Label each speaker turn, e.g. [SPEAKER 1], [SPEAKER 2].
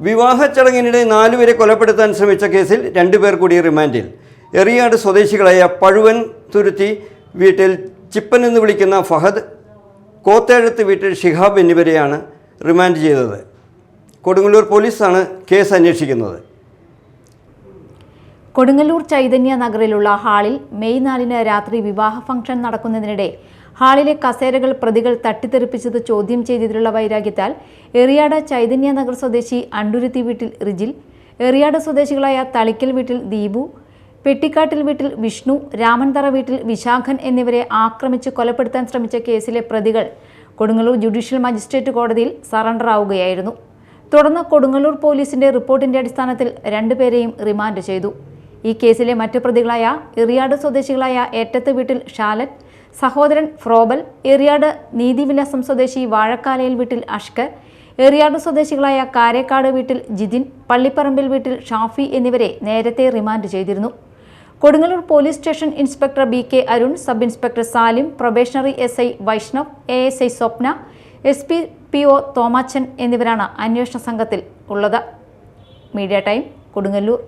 [SPEAKER 1] വിവാഹ ചടങ്ങിനിടെ നാലുപേരെ കൊലപ്പെടുത്താൻ ശ്രമിച്ച കേസിൽ രണ്ടുപേർ കൂടി റിമാൻഡിൽ. എറിയാട് സ്വദേശികളായ പഴുവൻ തുരുത്തി വീട്ടിൽ ചിപ്പൻ എന്ന് വിളിക്കുന്ന ഫഹദ് കോത്തേഴത്ത് വീട്ടിൽ ഷിഹാബ് എന്നിവരെയാണ് റിമാൻഡ് ചെയ്തത്. കൊടുങ്ങല്ലൂർ പോലീസാണ് കേസ് അന്വേഷിക്കുന്നത്.
[SPEAKER 2] കൊടുങ്ങല്ലൂർ ചൈതന്യ നഗറിലുള്ള ഹാളിൽ മെയ് നാലിന് രാത്രി വിവാഹ ഫംഗ്ഷൻ നടക്കുന്നതിനിടെ ഹാളിലെ കസേരകൾ പ്രതികൾ തട്ടിത്തെറിപ്പിച്ചത് ചോദ്യം ചെയ്തതിലുള്ള വൈരാഗ്യത്താൽ എറിയാട് ചൈതന്യ നഗർ സ്വദേശി അണ്ടുരുത്തി വീട്ടിൽ റിജിൽ എറിയാട് സ്വദേശികളായ തളിക്കൽ വീട്ടിൽ ദീപു പെട്ടിക്കാട്ടിൽ വീട്ടിൽ വിഷ്ണു രാമൻതറ വീട്ടിൽ വിശാഖൻ എന്നിവരെ ആക്രമിച്ച് കൊലപ്പെടുത്താൻ ശ്രമിച്ച കേസിലെ പ്രതികൾ കൊടുങ്ങല്ലൂർ ജുഡീഷ്യൽ മജിസ്ട്രേറ്റ് കോടതിയിൽ സറണ്ടർ ആവുകയായിരുന്നു. തുടർന്ന് കൊടുങ്ങല്ലൂർ പോലീസിന്റെ റിപ്പോർട്ടിന്റെ അടിസ്ഥാനത്തിൽ രണ്ടുപേരെയും റിമാൻഡ് ചെയ്തു. ഈ കേസിലെ മറ്റു പ്രതികളായ എറിയാട് സ്വദേശികളായ ഏറ്റത്ത് വീട്ടിൽ ഷാലറ്റ് സഹോദരൻ ഫ്രോബൽ എറിയാട് നീതിവിലാസം സ്വദേശി വാഴക്കാലയിൽ വീട്ടിൽ അഷ്കർ എറിയാട് സ്വദേശികളായ കാരേക്കാട് വീട്ടിൽ ജിതിൻ പള്ളിപ്പറമ്പിൽ വീട്ടിൽ ഷാഫി എന്നിവരെ നേരത്തെ റിമാൻഡ് ചെയ്തിരുന്നു. Kodungallur police station inspector B K Arun sub inspector Salim probationary S I Vaishnav A S I Swapna S P P O Thomachan എന്നിവരാണ് അന്വേഷണ സംഘത്തിൽ ഉള്ളത്. Media time Kodungallur.